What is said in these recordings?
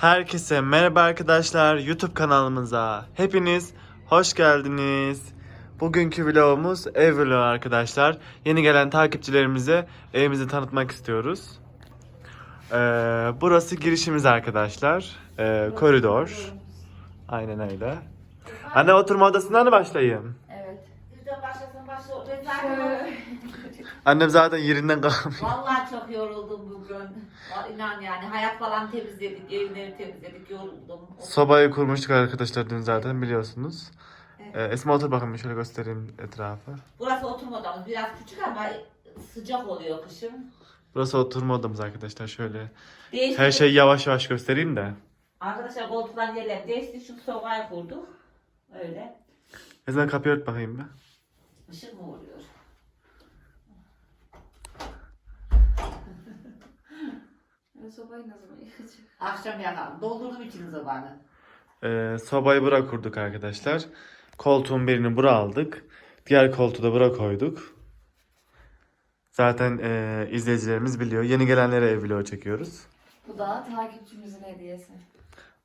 Herkese merhaba arkadaşlar YouTube kanalımıza hepiniz hoş geldiniz. Bugünkü vlogumuz ev vlogu arkadaşlar. Yeni gelen takipçilerimize evimizi tanıtmak istiyoruz. Ee, burası girişimiz arkadaşlar. Ee, koridor. Aynen öyle. Anne oturma odasından mı başlayayım? Evet. Başlasın başla. Ben zaten Annem zaten yerinden kalkmıyor. Vallahi çok yoruldum bugün. İnan yani hayat falan temizledik, evleri temizledik, yoruldum. Sobayı kurmuştuk arkadaşlar dün zaten biliyorsunuz. Evet. Ee, Esma otur bakalım şöyle göstereyim etrafı. Burası oturma odamız. Biraz küçük ama sıcak oluyor kışın. Burası oturma odamız arkadaşlar şöyle. Değişti. Her şeyi yavaş yavaş göstereyim de. Arkadaşlar koltukların yerleri değişti. Şu sobayı kurduk. Öyle. Ezan kapıyı ört bakayım bir. Işık mı oluyor? Sobayı ne zaman yakacağım? Akşam yakalım. Doldurdum içini sobanı. Ee, sobayı bura kurduk arkadaşlar. Koltuğun birini bura aldık. Diğer koltuğu da bura koyduk. Zaten e, izleyicilerimiz biliyor. Yeni gelenlere ev vlogu çekiyoruz. Bu da takipçimizin hediyesi.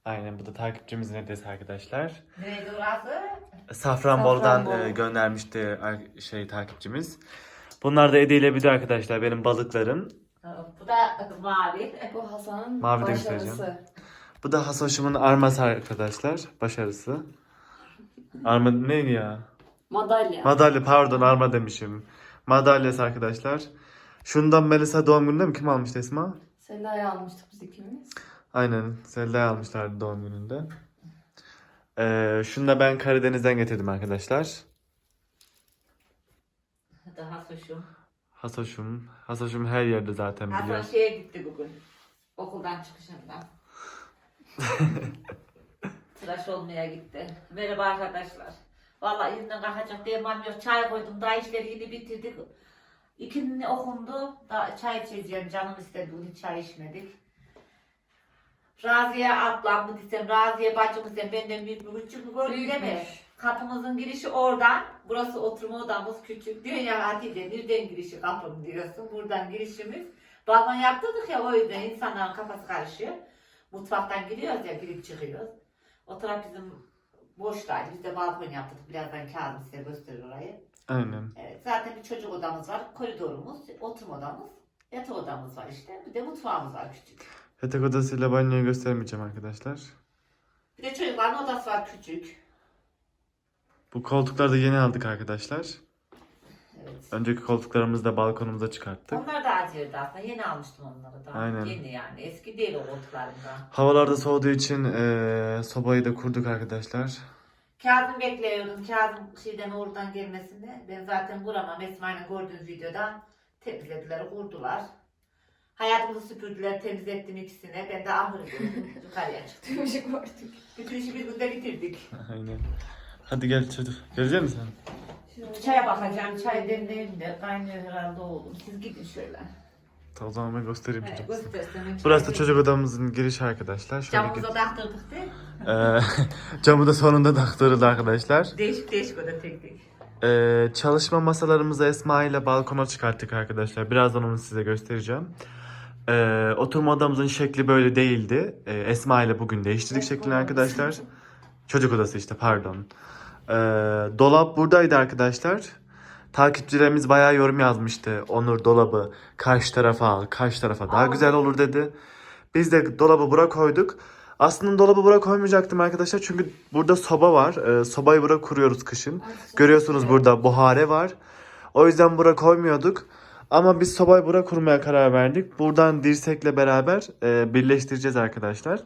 Aynen bu da takipçimizin hediyesi arkadaşlar. Nereydi orası? Safranbol'dan Safranbolu. e, göndermişti şey takipçimiz. Bunlar da edilebilir arkadaşlar benim balıklarım. Bu da mavi. Bu Hasan'ın Mavi de başarısı. Bu da Hasoş'umun arması arkadaşlar. Başarısı. Arma neydi ya? Madalya. Madalya pardon arma demişim. Madalyası arkadaşlar. Şundan Melisa doğum gününde mi? Kim almıştı Esma? Selda'yı almıştık biz ikimiz. Aynen. Selda'ya almışlardı doğum gününde. Ee, şunu da ben Karadeniz'den getirdim arkadaşlar. Daha suçum. Hasoş'um. Hasoş'um her yerde zaten Hasan biliyor. şeye gitti bugün. Okuldan çıkışında. Tıraş olmaya gitti. Merhaba arkadaşlar. Vallahi elimden kalkacak demem yok. Çay koydum. Daha işleri yeni bitirdik. İkinin okundu. Daha çay içeceğim. Canım istedi. Bugün hiç çay içmedik. Raziye ablam mı desem, Raziye bacımız desem benden büyük bir küçük mi? Büyükmüş. Kapımızın girişi oradan. Burası oturma odamız küçük. Diyor ya Hatice nereden girişi kapım diyorsun. Buradan girişimiz. Balkon yaptırdık ya o yüzden insanların kafası karışıyor. Mutfaktan giriyoruz ya girip çıkıyoruz. O taraf bizim boştaydı. Biz de balkon yaptık. Birazdan Kazım size gösterir orayı. Aynen. Evet, zaten bir çocuk odamız var. Koridorumuz, oturma odamız. Yatak odamız var işte. Bir de mutfağımız var küçük. Yatak odasıyla banyoyu göstermeyeceğim arkadaşlar. Bir de çocukların odası var küçük. Bu koltukları da yeni aldık arkadaşlar. Evet. Önceki koltuklarımızı da balkonumuza çıkarttık. Onlar da acıydı aslında. Yeni almıştım onları da. Aynen. Yeni yani. Eski değil o koltuklarında. Havalarda soğuduğu için eee, sobayı da kurduk arkadaşlar. Kazım bekliyordum. Kazım şeyden oradan gelmesini. Ben zaten vuramam. Esma'yla gördüğünüz videoda temizlediler, kurdular. Hayatımızı süpürdüler, temizlettim ikisine. Ben de ahırı gördüm. Yukarıya çıktım. Tüm ışık vardı. Bütün işi bir günde bitirdik. Aynen. Hadi gel çocuk. Gelecek misin sen? Çaya bakacağım. Çay demleyeyim de. Kaynıyor herhalde oğlum. Siz gidin şöyle. O zaman ben göstereyim Evet, çocuk. göstersen. Burası da çocuk odamızın girişi arkadaşlar. Şöyle Camımıza taktırdık değil mi? Eee, camı da sonunda taktırıldı arkadaşlar. Değişik değişik oda tek tek. Eee, çalışma masalarımızı Esma ile balkona çıkarttık arkadaşlar. Birazdan onu size göstereceğim. Eee, oturma odamızın şekli böyle değildi. Eee, Esma ile bugün değiştirdik şeklini arkadaşlar. Çocuk odası işte pardon. Ee, dolap buradaydı arkadaşlar. Takipçilerimiz bayağı yorum yazmıştı. Onur dolabı karşı tarafa al, karşı tarafa daha Aa. güzel olur dedi. Biz de dolabı bura koyduk. Aslında dolabı bura koymayacaktım arkadaşlar çünkü burada soba var. Ee, sobayı bura kuruyoruz kışın. Görüyorsunuz burada buhare var. O yüzden bura koymuyorduk. Ama biz sobayı bura kurmaya karar verdik. Buradan dirsekle beraber e, birleştireceğiz arkadaşlar.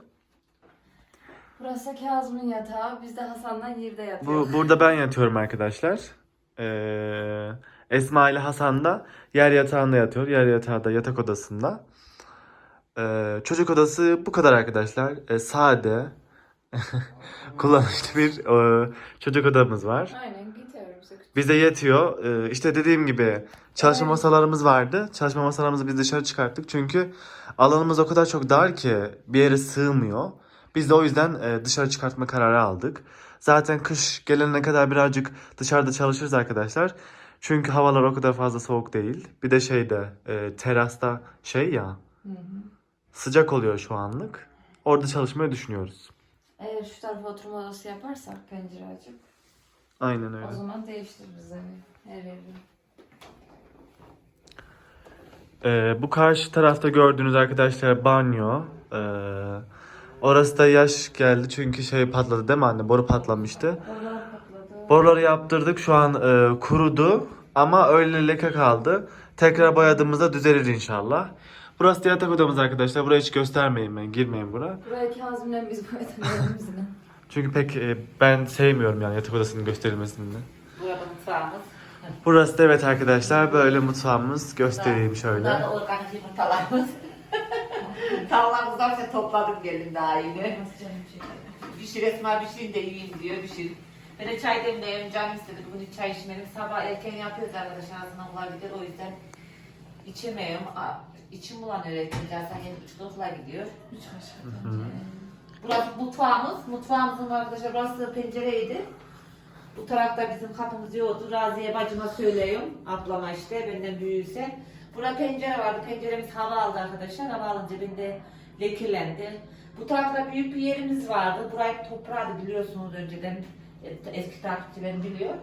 Burası Kazım'ın yatağı. Biz de Hasan'la yerde yatıyoruz. Bu burada ben yatıyorum arkadaşlar. Ee, Esma ile Hasan da yer yatağında yatıyor. Yer yatağı da yatak odasında. Ee, çocuk odası bu kadar arkadaşlar. Ee, sade, kullanışlı bir e, çocuk odamız var. Aynen. Bize yetiyor. Ee, işte dediğim gibi çalışma Evet. masalarımız vardı. Çalışma masalarımızı biz dışarı çıkarttık. Çünkü alanımız o kadar çok dar ki bir yere sığmıyor. Biz de o yüzden e, dışarı çıkartma kararı aldık. Zaten kış gelene kadar birazcık dışarıda çalışırız arkadaşlar. Çünkü havalar o kadar fazla soğuk değil. Bir de şeyde e, terasta şey ya Hı hı. sıcak oluyor şu anlık. Orada çalışmayı düşünüyoruz. Eğer şu tarafa oturma odası yaparsak pencere açıp Aynen öyle. o zaman değiştiririz evi. Her evi. Ee, bu karşı tarafta gördüğünüz arkadaşlar banyo. Ee, orası da yaş geldi çünkü şey patladı değil mi anne? Boru patlamıştı. Boruları yaptırdık şu an e, kurudu ama öyle leke kaldı. Tekrar boyadığımızda düzelir inşallah. Burası da yatak odamız arkadaşlar. Burayı hiç göstermeyin ben. Girmeyin bura. Buraya Kazım'la biz bizimle. Çünkü pek e, ben sevmiyorum yani yatak odasının gösterilmesini. Burada mutfağımız. Burası da evet arkadaşlar böyle mutfağımız. Göstereyim şöyle. da organik yumurtalarımız. Tavlamızdan işte topladım gelin daha yeni. Nasıl canım çekiyor. Pişir Esma pişirin de yiyeyim diyor pişir. Ben de çay demleyeyim canım istedi bugün hiç çay içmedim. Sabah erken yapıyoruz arkadaşlar sınavlar gider o yüzden içemiyorum. Aa, İçim bulanıyor erken zaten yeni buçukta okula gidiyor. Üç kaşık. Burası mutfağımız. Mutfağımızın arkadaşlar burası pencereydi. Bu tarafta bizim kapımız yoktu. Raziye bacıma söylüyorum. Ablama işte benden büyüyse. Burada pencere vardı. Penceremiz hava aldı arkadaşlar. Hava alınca bende lekelendi. Bu tarafta büyük bir yerimiz vardı. Burayı toprağıydı biliyorsunuz önceden. Eski takipçilerim biliyor.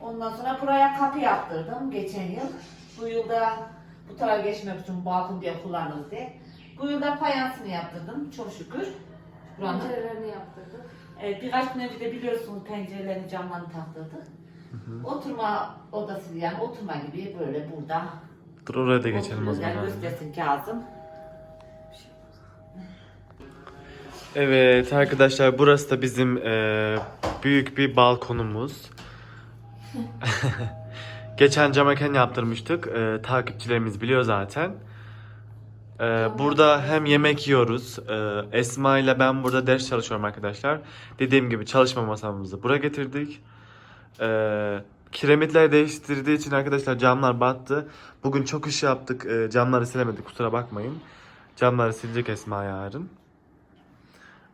Ondan sonra buraya kapı yaptırdım geçen yıl. Bu yılda bu tarafa geçmek için balkon diye kullanırız diye. Bu yılda fayansını yaptırdım çok şükür. Buranın. Pencerelerini yaptırdık. Evet, birkaç gün önce de biliyorsunuz pencerelerini camlarını taktırdık. Oturma odası yani oturma gibi böyle burada. Dur oraya da geçelim o zaman. Yani göstersin Kazım. Evet arkadaşlar burası da bizim e, büyük bir balkonumuz. Geçen cam mekan yaptırmıştık. E, takipçilerimiz biliyor zaten. E, burada hem yemek yiyoruz. E, Esma ile ben burada ders çalışıyorum arkadaşlar. Dediğim gibi çalışma masamızı buraya getirdik. E, kiremitler değiştirdiği için arkadaşlar camlar battı. Bugün çok iş yaptık. E, camları silemedik kusura bakmayın. Camları silecek Esma yarın.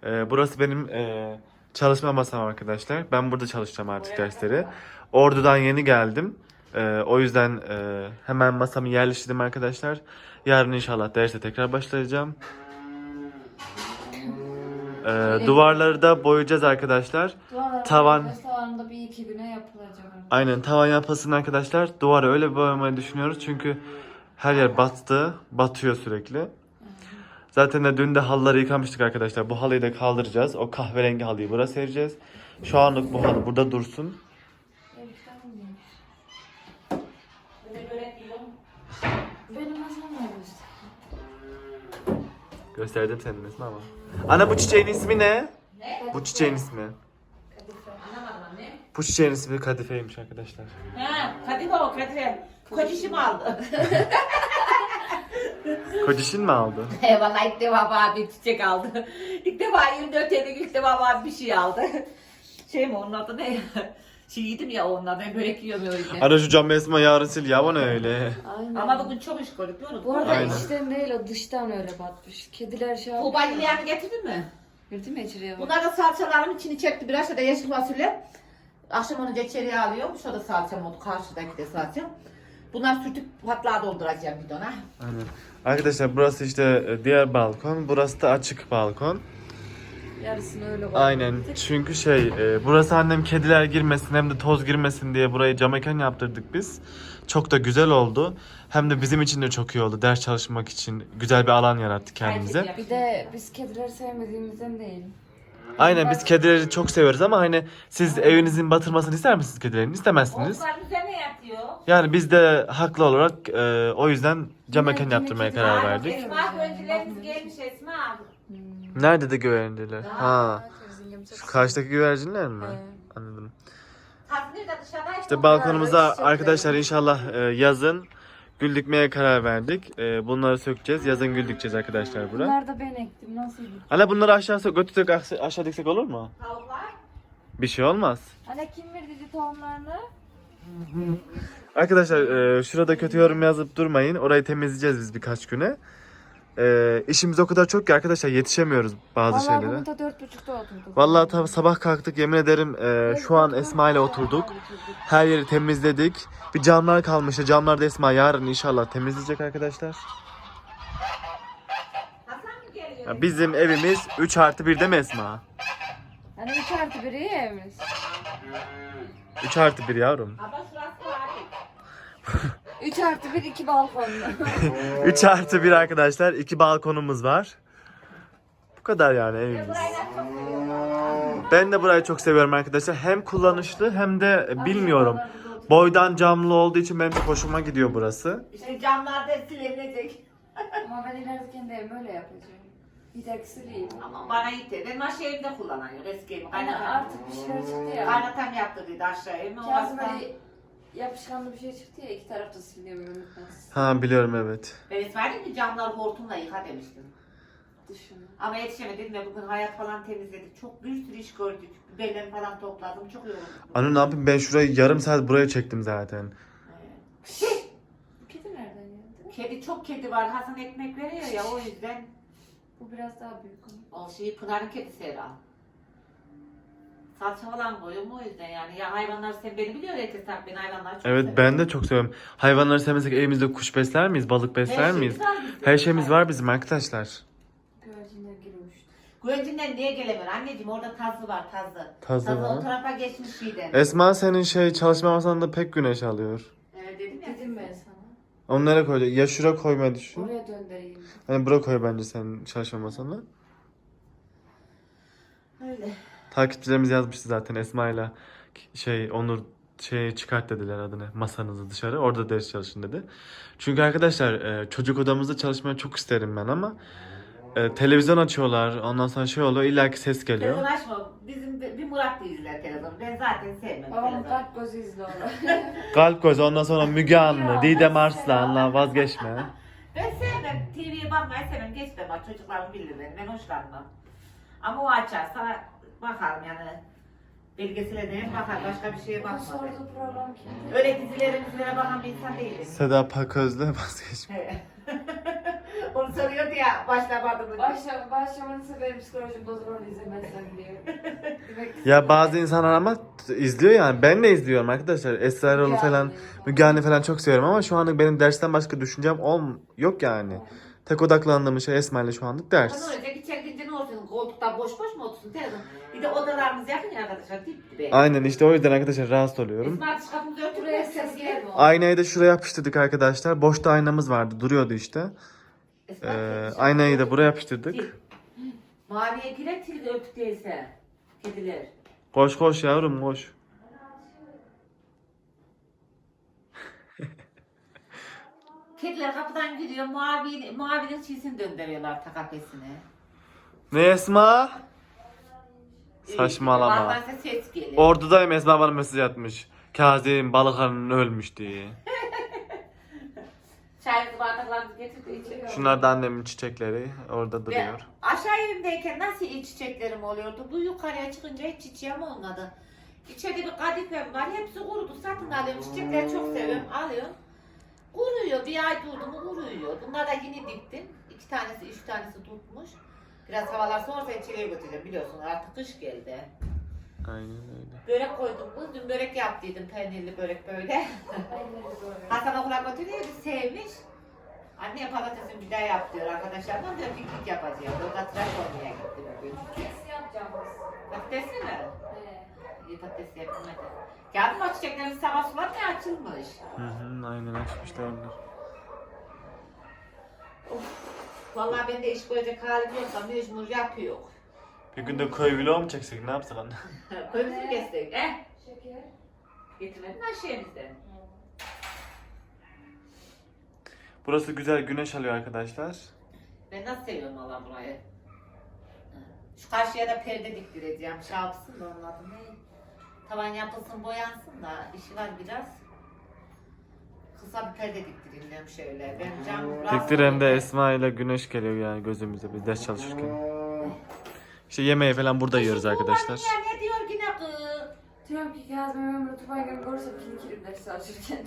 Ee, burası benim e, çalışma masam arkadaşlar. Ben burada çalışacağım artık dersleri. Ordu'dan yeni geldim. Ee, o yüzden e, hemen masamı yerleştirdim arkadaşlar. Yarın inşallah derse tekrar başlayacağım. Ee, duvarları da boyayacağız arkadaşlar. Duvarlar Tavan. tavanında bir iki güne yapılacak. Aynen tavan yapılsın arkadaşlar. Duvarı öyle boyamayı düşünüyoruz çünkü her yer battı. Batıyor sürekli. Zaten de dün de halıları yıkamıştık arkadaşlar. Bu halıyı da kaldıracağız. O kahverengi halıyı buraya sereceğiz. Şu anlık bu halı burada dursun. Benim masam var işte. Gösterdim senin ismi ama. Ana bu çiçeğin ismi ne? Ne? Bu çiçeğin ismi. Anlamadım anne. Bu çiçeğin ismi kadifeymiş arkadaşlar. Ha, Kadife o Kadife. Kocişim aldı. Kocişin mi aldı? He vallahi ilk defa bir çiçek aldı. İlk defa 24 yıllık ilk defa bana bir şey aldı. Şey mi onun adı ne? Yedim ya onun adı. Börek yiyorum öyle. Ana şu cam Esma yarın sil ya bu ne öyle? Aynen. Ama bugün çok iş gördük biliyor musun? Bu arada Aynen. içten değil o dıştan öyle batmış. Kediler şey yapıyor. balyalarını getirdin mi? Girdi mi içeriye bak. Bunlar da salçalarımın içini çekti. Biraz şurada yeşil fasulye. Akşam onu içeriye alıyorum. Şurada salçam oldu. Karşıdaki de salçam. Bunlar sürtüp patlağa dolduracağım bidona. Aynen. Arkadaşlar burası işte e, diğer balkon. Burası da açık balkon. Yarısını öyle koyduk. Aynen. Çünkü şey e, burası annem kediler girmesin hem de toz girmesin diye burayı cam mekan yaptırdık biz. Çok da güzel oldu. Hem de bizim için de çok iyi oldu. Ders çalışmak için güzel bir alan yarattık kendimize. Bir de biz kedileri sevmediğimizden değil. Aynen biz kedileri çok seviyoruz ama hani siz evinizin batırmasını ister misiniz kedilerin? İstemezsiniz. Onlar üzerine yatıyor. Yani biz de haklı olarak e, o yüzden cam mekan yaptırmaya karar verdik. Esma öncülerimiz gelmiş Esma. Hmm. Nerede de güvercinler? Ha. Şu karşıdaki güvercinler mi? Anladım. İşte balkonumuza arkadaşlar inşallah e, yazın gül dikmeye karar verdik. E, bunları sökeceğiz. Yazın gül dikeceğiz arkadaşlar bura. Bunlar da ben ektim. Nasıl bir? Hala bunları aşağı götürsek aşağı- diksek olur mu? Tavuklar. Bir şey olmaz. Anne kim verdi tohumlarını? Arkadaşlar e, şurada kötü yorum yazıp durmayın. Orayı temizleyeceğiz biz birkaç güne. E, işimiz o kadar çok ki arkadaşlar yetişemiyoruz bazı Vallahi şeylere. bugün de dört buçukta oturduk. Vallahi tam sabah kalktık yemin ederim e, şu an Esma ile oturduk. Her yeri temizledik. Bir camlar kalmıştı. Camlar da Esma yarın inşallah temizleyecek arkadaşlar. Ya bizim evimiz 3 artı 1 değil mi Esma? Hani 3 artı 1'i evimiz. 3 artı 1 yavrum. Ama şurası var. 3 artı 1 2 balkonlu. 3 artı 1 arkadaşlar. 2 balkonumuz var. Bu kadar yani evimiz. Ben de burayı çok seviyorum arkadaşlar. Hem kullanışlı hem de bilmiyorum. Boydan camlı olduğu için benim çok hoşuma gidiyor burası. İşte camlar da silinecek. Ama ben ileride kendi evimi öyle yapacağım. Bir tek sileyim. Ama bana yeter. Ben aşağı evimde kullanıyorum eski. Hani Kaynatam. artık bir şey çıktı ya. Kaynatam yaptırdıydı aşağı evimi. Kazım böyle yapışkanlı bir şey çıktı ya iki tarafta siliyor böyle unutmaz. Ha biliyorum evet. Ben İsmail'im ki camları hortumla yıka demiştim. Dışını. Ama yetişemedim ve bugün hayat falan temizledik. Çok bir sürü iş gördük. Biberleri falan topladım. Çok yoruldum. Anne ne yapayım ben şurayı yarım saat buraya çektim zaten. Şey, Bu kedi nereden geldi? kedi çok kedi var. Hasan ekmek veriyor ya o yüzden. Bu biraz daha büyük onun. O şeyi Pınar'ın kedisi herhalde. Salça falan koyuyorum o yüzden yani. Ya hayvanlar sen beni biliyor ya Tesap ben hayvanları çok Evet severim. ben de çok seviyorum. Hayvanları sevmesek evimizde kuş besler miyiz? Balık besler Her miyiz? şeyimiz var. Her şeyimiz var bizim arkadaşlar. Güvercinler girmiş. Güvercinden niye gelemiyor? Anneciğim orada tazı var tazı. Tazı o var. tarafa geçmiş birden. Esma senin şey çalışma masanda pek güneş alıyor. Evet dedim ya. Dedim ben sana. Onu nereye koyacak? Ya şura koymayı düşün. Oraya döndüreyim. Hani bura koy bence senin çalışma masana. Öyle. Takipçilerimiz yazmıştı zaten Esma'yla şey Onur şey çıkart dediler adını masanızı dışarı orada ders çalışın dedi. Çünkü arkadaşlar e, çocuk odamızda çalışmayı çok isterim ben ama e, televizyon açıyorlar ondan sonra şey oluyor illaki ses geliyor. Telefon açma. Bizim bir Murat da izler telefonu. Ben zaten sevmem telefonu. kalp gözü onu. Kalp göz ondan sonra Müge Anlı, Didem Arslan'la vazgeçme. Ben sevmem. TV'ye bakmayı sevmem. Geçmem. Bak çocuklarım bilir beni. Ben hoşlanmam. Ama o açar. Sana bakarım yani. Belgesele hep bakar. Başka bir şeye program kimdi? Öyle dizilere dizilere bakan bir insan değilim. Seda Paköz'le vazgeçme. Onu soruyordu ya başlamadım. Başla, başlamanızı benim psikolojim bozulur izlemezsem diyor. Demek ki- Ya bazı insanlar ama izliyor yani ben de izliyorum arkadaşlar. Esra Erol'u Müge falan Anlı'yı. Müge Anlı falan çok seviyorum ama şu anlık benim dersten başka düşüncem ol yok yani. Tek odaklandığım şey Esma ile şu anlık ders. İçeride ne olsun? Koltukta boş boş mu otursun? Telefon. Bir de odalarımız yakın ya arkadaşlar. Dip dibe. Aynen işte o yüzden arkadaşlar rahatsız oluyorum. Esma dış kapımızı örtüp Buraya ses gelmiyor. gelmiyor. Aynayı da şuraya yapıştırdık arkadaşlar. Boşta aynamız vardı duruyordu işte. Ee, aynayı da buraya yapıştırdık. Maviye girer til örtük değilse. Kediler. Koş koş yavrum koş. Kediler kapıdan gidiyor. Mavi, mavinin çizini döndürüyorlar takapesini. Ne Esma? Saçmalama. Bazen ses geliyor. Ordudayım Esma bana mesaj atmış. Kazım balıkhanın ölmüş diye. Getirdi. Şunlar da annemin çiçekleri orada duruyor. aşağı evimdeyken nasıl iyi çiçeklerim oluyordu? Bu yukarıya çıkınca hiç çiçeğim olmadı. İçeride bir kadifem var. Hepsi kurudu. Satın alıyorum. Çiçekleri çok seviyorum. Alıyorum. Kuruyor. Bir ay durdu mu kuruyor. Bunlar da yeni diktim. İki tanesi, üç tanesi tutmuş. Biraz havalar soğursa içeriye götüreceğim. Biliyorsun artık kış geldi. Aynen öyle. Börek koydum kız. Dün börek yaptıydım. Peynirli börek böyle. Hasan okula götürüyor. Sevmiş. Anne patatesin bir daha yap diyor arkadaşlardan. Diyor piknik yapacağım. Orada tıraş olmaya gitti bugün. Kes yapacağım biz. Patatesli mi? Ee, İyi patates yaptım hadi. Geldim o çiçeklerin sabah sular ne açılmış. Hı hı, aynen açmışlar onlar. Vallahi ben de iş koyacak halim yoksa mecbur yapıyor. Bir gün de köy vlogu mu çeksek ne yapsak anne? Koyumuzu kestik. Eh. şeker. Getirmedin aşağımızda. Burası güzel güneş alıyor arkadaşlar. Ben nasıl seviyorum valla burayı. Şu karşıya da perde diktireceğim. Şey yapsın da onun adı ne? Tavan yapılsın boyansın da işi var biraz. Kısa bir perde diktireyim diyorum şöyle. Ben cam Diktir hem de Esma ile güneş geliyor yani gözümüze biz ders çalışırken. İşte yemeği falan burada yiyoruz arkadaşlar. Ya ne diyor yine kız? Diyorum ki Kazım ömrü Tufay'ın görürse kim kirim ders çalışırken.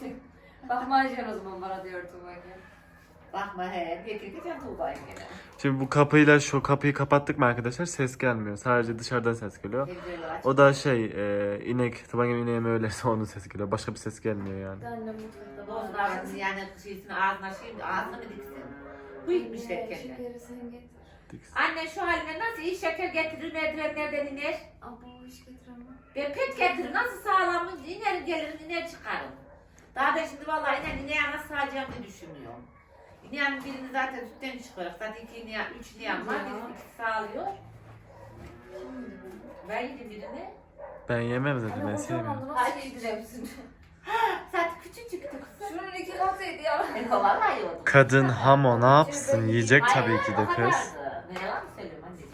Bakmayacaksın o zaman bana diyor Tufay'ın. Bakma he, getireceğim Tuğba'yı gene. Şimdi bu kapıyla şu kapıyı kapattık mı arkadaşlar ses gelmiyor. Sadece dışarıdan ses geliyor. Aç. O da şey e, inek, tabanca ineğe mi öyleyse onun sesi geliyor. Başka bir ses gelmiyor yani. Annem mutfakta ağzını yani şeysini ağzına şey ağzına mı diksin? Bu gitmişler kendine. Şekeri sen getir. Anne şu haline nasıl iyi şeker getirir merdivenlerden iner. Abo hiç getiremem. Ben pek getirir nasıl sağlam iner gelirim iner çıkarım. Daha da şimdi vallahi iner ineğe nasıl sağacağımı düşünüyorum. İneğin birini zaten sütten çıkıyor. Zaten iki ineğe, üç ineğim var. Birisi ikisi sağlıyor. Ben yedim birini. Ben yemem zaten ben sevmiyorum. kocaman nasıl yediremsin? Zaten küçücüktü kız. Şunun iki katıydı ya. Ben vallahi yiyordum. Kadın hamo ne yapsın? Yiyecek tabii ki de kız. Ne yalan söylüyorum anneciğim.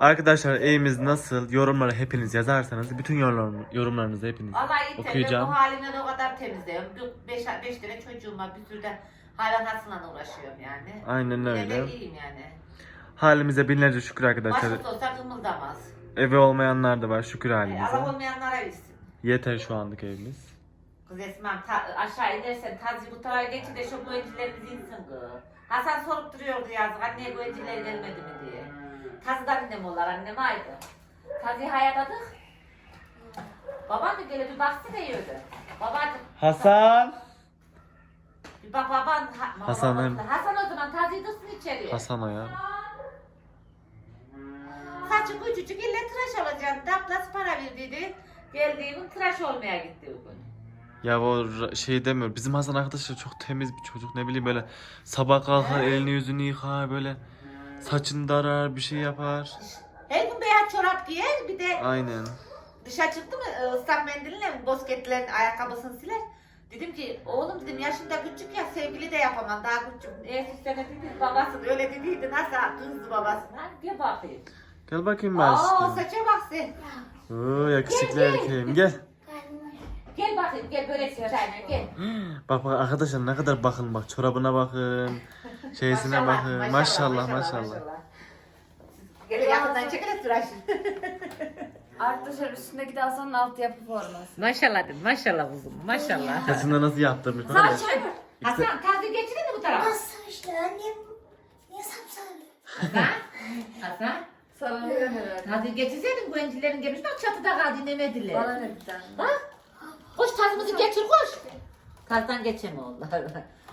Arkadaşlar evimiz nasıl? Yorumlara hepiniz yazarsanız bütün yorum, yorumlarınızı hepiniz Vallahi iyi okuyacağım. Bu halimle o kadar temizliyorum. Bir- Beş, beş tane çocuğum var. Bir sürü de hayvanatla uğraşıyorum yani. Aynen öyle. de iyiyim yani. Halimize binlerce şükür arkadaşlar. Başımız olsa kımıldamaz. Evi olmayanlar da var şükür E, halimize. Allah olmayanlara bilsin. Yeter şu anlık evimiz. Kız Esma'm aşağı inersen tazi bu tarafa geçin de şu güvencilerimiz insin kız. Hasan sorup duruyordu yazık anneye güvenciler gelmedi mi diye. Tazıdan annem olar annem aydı. Tazi hayaladık. Baban da gele bir baksana yiyordu. Babacım. Hasan. Bir bak baban. Ha, Hasan baban- hem- Hasan o zaman taziyi dırsın içeriye. Hasan o ya. Saçı küçücük ille tıraş olacağım. Ablası para verdiydi. Geldiğim tıraş olmaya gitti bugün. Ya o ra- şey demiyor. Bizim Hasan arkadaşlar çok temiz bir çocuk. Ne bileyim böyle sabah kalkar elini yüzünü yıkar böyle saçını darar bir şey yapar. Her gün beyaz çorap giyer bir de Aynen. dışarı çıktı mı e, ıslak mendille bosketlerin ayakkabısını siler. Dedim ki oğlum dedim yaşında küçük ya sevgili de yapamam daha küçük. Eğer sisteme dedi babası da öyle dediydi nasıl kızdı babasına bir bakayım. Gel bakayım ben Aa saça bak sen. Oo, yakışıklı erkeğim gel. Gel bakayım gel börek çayına gel. Bak bak arkadaşlar ne kadar bakın bak çorabına bakın. Şeysine bakın. Maşallah maşallah. Gel yakından çekil tıraş. Arkadaşlar üstündeki de Hasan'ın alt yapı forması. Maşallah dedim maşallah kuzum maşallah. Saçını nasıl yaptırmış hele. Saç Hasan taze getirin mi bu tarafa? Saçlı annem niye sapsarı? Hasan. Hasan. Ne herhalde? Taze getirseydin bu encilerin gelmiş bak çatıda kaldı dinlemediler. Bana ne bir tane? Bak. Koş tazımızı getir koş. Tazdan geçeme onlar.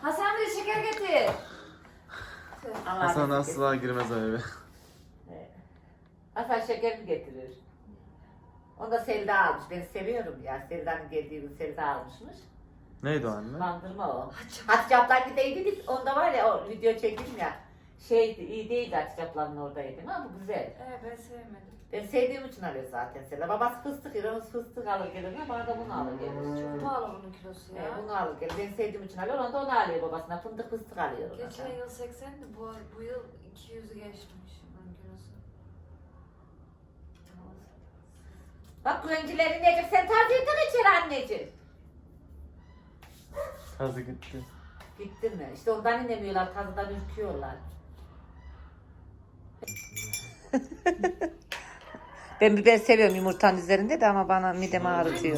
Hasan bir de şeker getir. Allah Hasan razı olsun. asla girmez o eve. Hasan şekerini getirir. Onu da Selda almış. Ben seviyorum ya. Selda'nın geldiği gün Selda almışmış. Neydi o anne? Bandırma o. Hatice ablan gideydi. Onda var ya o video çektim ya. Şeydi, iyi değildi Hatice ablanın oradaydım ama bu güzel. Ee ben sevmedim. Ben sevdiğim için alıyor zaten Selda. Babası fıstık yer, onu fıstık alır gelir bana da bunu alır gelir. Çok pahalı bunun kilosu ya. Ya. bunu alır gelir. Ben sevdiğim için alıyor, onu da onu alıyor babasına. Fındık fıstık alıyor ona. Geçen yıl 80'di bu, bu yıl 200'ü geçmiş bunun kilosu. Bak güvencileri Necip sen taziyetten içeri anneciğim. Kazı gitti. Gitti mi? İşte ondan inemiyorlar, tazıdan ürküyorlar. ben biber seviyorum yumurtanın üzerinde de ama bana midemi ağrıtıyor.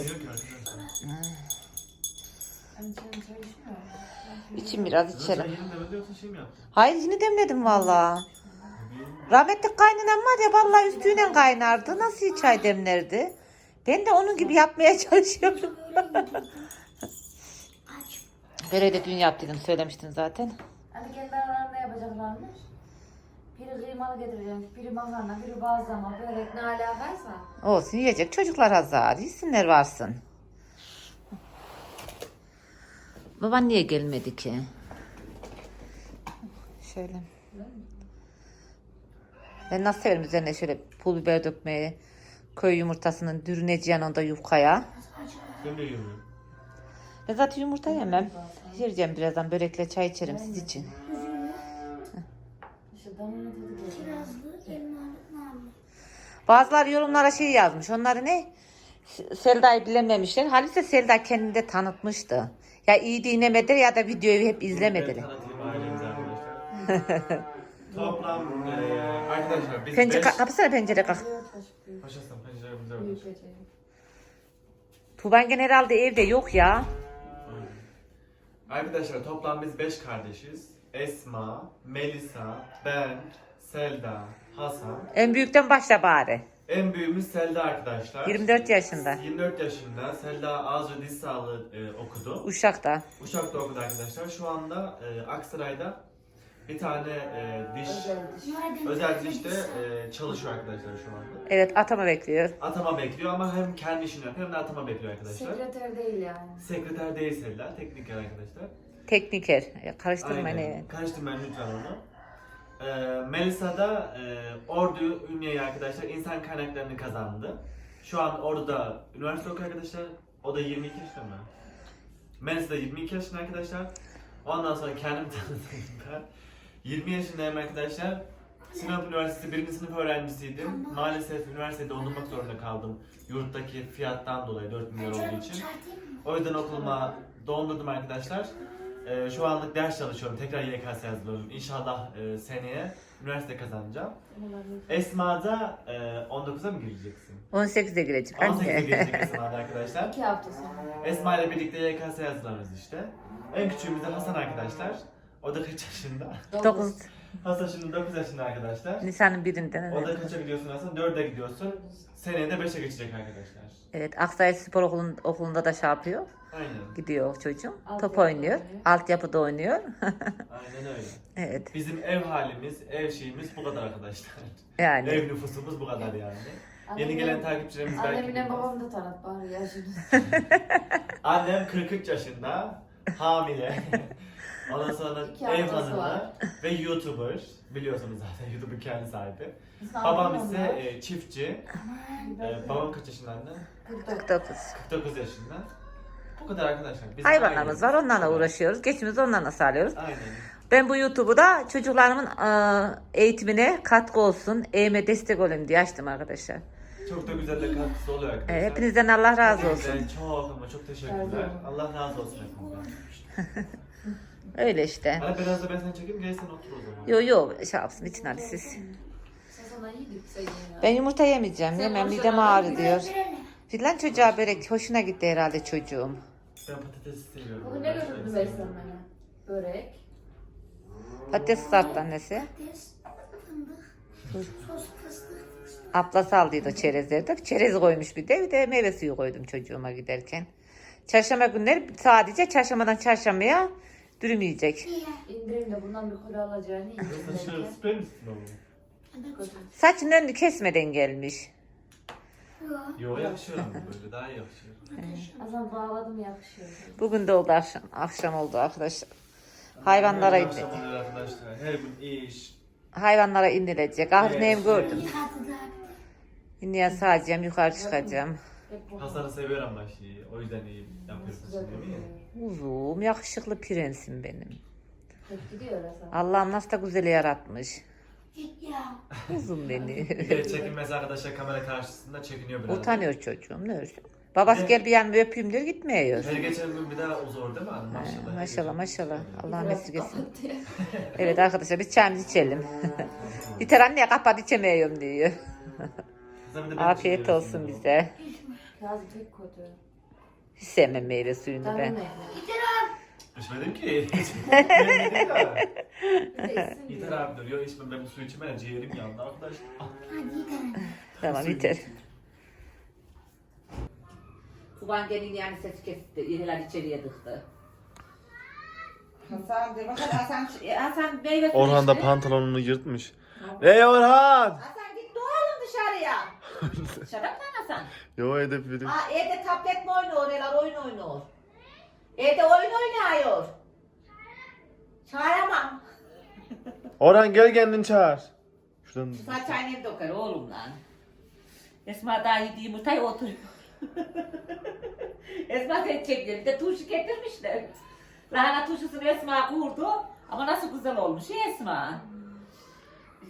İçim biraz içerim. şey mi yaptın? Hayır yine demledim valla. Rahmetli kaynanam var ya vallahi üstüyle kaynardı. Nasıl çay demlerdi? Ben de onun gibi yapmaya çalışıyorum. Böyle de dün yaptıydım söylemiştin zaten. Hadi kendi aralarında yapacaklarmış. Biri kıymalı getireceğim, biri makarna, biri bazlama, börek ne alakaysa. Olsun yiyecek çocuklar hazır. Yesinler varsın. Baban niye gelmedi ki? Şöyle. Ben nasıl severim üzerine şöyle pul biber dökmeyi. Köy yumurtasının dürüneceğin onda yufkaya. Ben de yemiyorum. Ben zaten yumurta yemem. Yiyeceğim birazdan börekle çay içerim siz için. Bazıları yorumlara şey yazmış. Onları ne? Selda'yı bilememişler. Halbuki Selda kendini de tanıtmıştı. Ya iyi dinlemediler ya da videoyu hep izlemediler. Ben tanıtayım ailemize arkadaşlar. Toplam eee arkadaşlar biz Pencere, 5... kapısana pencere kalk. Paşasın penceremize. Tuban gene herhalde evde yok ya. Arkadaşlar toplam biz 5 kardeşiz. Esma, Melisa, ben, Selda, Hasan. En büyükten başla bari. En büyüğümüz Selda arkadaşlar. 24 yaşında. 24 yaşında. Selda ağız ve diş sağlığı e, okudu. Uşak'ta. Uşak'ta okudu arkadaşlar. Şu anda e, Aksaray'da Bir tane e, diş, Özel dişte e, çalışıyor arkadaşlar şu anda. Evet atama bekliyor. Atama bekliyor ama hem kendi işini yapıyor hem de atama bekliyor arkadaşlar. Sekreter değil yani. Sekreter değil Selda, tekniker arkadaşlar. Tekniker. Ya Karıştırma Aynen. ne? Karıştırmayın lütfen onu. Ee, Melisa da e, Ordu Ünye'yi arkadaşlar insan kaynaklarını kazandı. Şu an Ordu'da üniversite okuyor arkadaşlar. O da 22 yaşında mı? Melisa da 22 yaşında arkadaşlar. Ondan sonra kendim tanıtayım ben. 20 yaşındayım arkadaşlar. Sinop Üniversitesi 1. sınıf öğrencisiydim. Maalesef üniversitede dondurmak zorunda kaldım. Yurttaki fiyattan dolayı 4 milyon olduğu için. O yüzden okuluma dondurdum arkadaşlar. Ee, şu anlık ders çalışıyorum. Tekrar YKS yazılıyorum. İnşallah e, seneye üniversite kazanacağım. Esma'da e, 19'a mı gireceksin? 18'e girecek 18'e anne. girecek Esma'da arkadaşlar. İki hafta sonra. Esma ile birlikte YKS yazılarız işte. En küçüğümüz de Hasan arkadaşlar. O da kaç yaşında? 9 Hasan şimdi 9 yaşında arkadaşlar. Nisan'ın birinden. O da evet. kaça gidiyorsun Hasan? 4'e gidiyorsun. Seneye de 5'e geçecek arkadaşlar. Evet Aksaray Spor Okulu'nun, okulunda da şey yapıyor. Aynen. Gidiyor çocuğum. Top Altyapıda oynuyor. oynuyor. Altyapıda oynuyor. Aynen öyle. evet. Bizim ev halimiz, ev şeyimiz bu kadar arkadaşlar. Yani. Ev nüfusumuz bu kadar yani. Yeni gelen takipçilerimiz belki Annemle bilmez. babamı da tanıt bari yaşını. Annem 43 yaşında, hamile. Ondan sonra İki ev haftası hanımı var. ve YouTuber. Biliyorsunuz zaten YouTube'un kendi sahibi. Babam ise e, çiftçi. E, babam kaç yaşında anne? 49. 49 yaşında. Bu kadar arkadaşlar. Bizim Hayvanlarımız ailemiz var bu onlarla uğraşıyoruz. Geçimimizi onlarla sağlıyoruz. Aynen. Ben bu YouTube'u da çocuklarımın e, eğitimine katkı olsun, eğime destek olayım diye açtım arkadaşlar. Çok da güzel de katkısı oluyor arkadaşlar. E, hepinizden Allah razı olsun. Hepinizden çok ama çok teşekkürler. Allah razı olsun hepinizden. Öyle işte. Hadi biraz da ben seni çekeyim gel sen otur o zaman. Yo yo şey yapsın için hadi siz. Sana ya. Ben yumurta yemeyeceğim. Sen Yemem midem ağrı diyor. Filan çocuğa börek hoşuna gitti herhalde çocuğum. Ben patatesi seviyorum. Bugün ne götürdün beslenmene? Börek. Patates kızarttı annesi. Patates, fındık, sos fıstık. Ablası aldıydı çerezleri de. Çerez koymuş bir de. Bir de meyve suyu koydum çocuğuma giderken. Çarşamba günleri sadece çarşambadan çarşambaya dürüm yiyecek. Niye? İndirimle bundan bir kuru alacağını iyi. Misin oğlum? Saçının önünü kesmeden gelmiş. Yok. Yo yakışıyor ama böyle daha iyi yakışıyor. Hasan bağladım yakışıyor. Bugün de oldu akşam. Akşam oldu arkadaşlar. Hayvanlara Her indi. akşam oluyor arkadaşlar. Her gün iş. Hayvanlara indirecek. Ah neyim Evet, gördüm. İndiye sağacağım yukarı çıkacağım. Hasan'ı seviyorum ben şeyi. O yüzden iyi mi? kokuyor. Uzun yakışıklı prensim benim. Hep gidiyor Hasan. Allah'ım nasıl da güzel yaratmış. Git ya. Uzun beni. Bir kere çekinmez arkadaşlar kamera karşısında çekiniyor biraz. Utanıyor çocuğum ne olsun. Babası gel bir yanımda öpeyim diyor gitmiyor. Her geçen gün bir daha zor değil mi hanım? Maşallah. Maşallah maşallah geçen- maşallah. Allah Biraz mesut etsin. kapattı ya. Evet arkadaşlar biz çayımızı içelim. Yeter anne kapat içemiyorum diyor. Kızım bir de ben Afiyet olsun şimdi. bize. Kazım pek kötü. Hiç sevmem meyve suyunu Damla ben. İçmedim ki. İçmedim ya. Yeter abi diyor. İçmem ben bu su içmem. Ciğerim yandı arkadaş. Tamam yeter. Tuban gelin yani ses kesti. İriler içeriye dıktı. Hasan de bakalım Hasan, Hasan meyve suyu Orhan da içti. pantolonunu yırtmış. Ey Orhan! Hasan dışarıya. Dışarı mı lan Hasan? Yo hedef biri. Aa, evde tablet mi oynuyor? Eller oyun oynuyor. Evde oyun oynuyor. Çağıramam. Orhan gel kendin çağır. Şuradan Saç annem dokar oğlum lan. Esma daha yedi yumurtayı oturuyor. Esma çekiyor. Bir de turşu getirmişler. Lahana turşusunu Esma kurdu. Ama nasıl güzel olmuş Esma.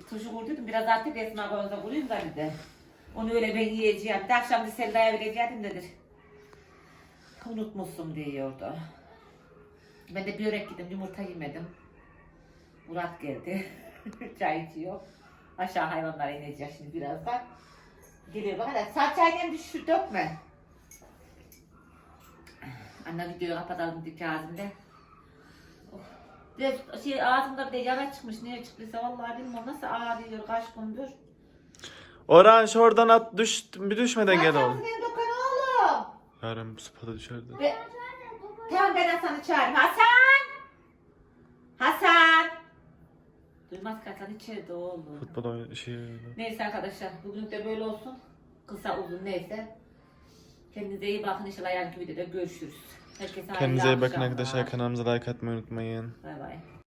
Turşu kurduydum. Biraz artık Esma koyunca kurayım da bir de. Onu öyle ben yiyeceğim. Bir de akşam da Selda'ya vereceğim dedir. Unutmuşsun diyordu. Ben de börek yedim. Yumurta yemedim. Murat geldi. Çay içiyor. Aşağı hayvanlara ineceğiz şimdi birazdan. Geliyor bak hadi. Saç annem düşür dökme. Anne videoyu kapatalım. Oh. Direkt şey ağzımda bir de yara çıkmış. Niye çıktıysa vallahi bilmiyorum nasıl ağrıyor kaç gündür. Oranj oradan at düş, bir düşmeden gel oğlum. Sen dokan oğlum. Yarın bu sıpada düşerdi. Be, tamam ben Hasan'ı çağırayım. Hasan! Hasan! Duymaz Hasan içeride oğlum. Futbol oyun şey. Neyse arkadaşlar bugün de böyle olsun. Kısa uzun neyse. Kendinize iyi bakın inşallah yarınki videoda görüşürüz. Herkese Kendinize iyi bakın arkadaşlar. Kanalımıza like atmayı unutmayın. Bay bay.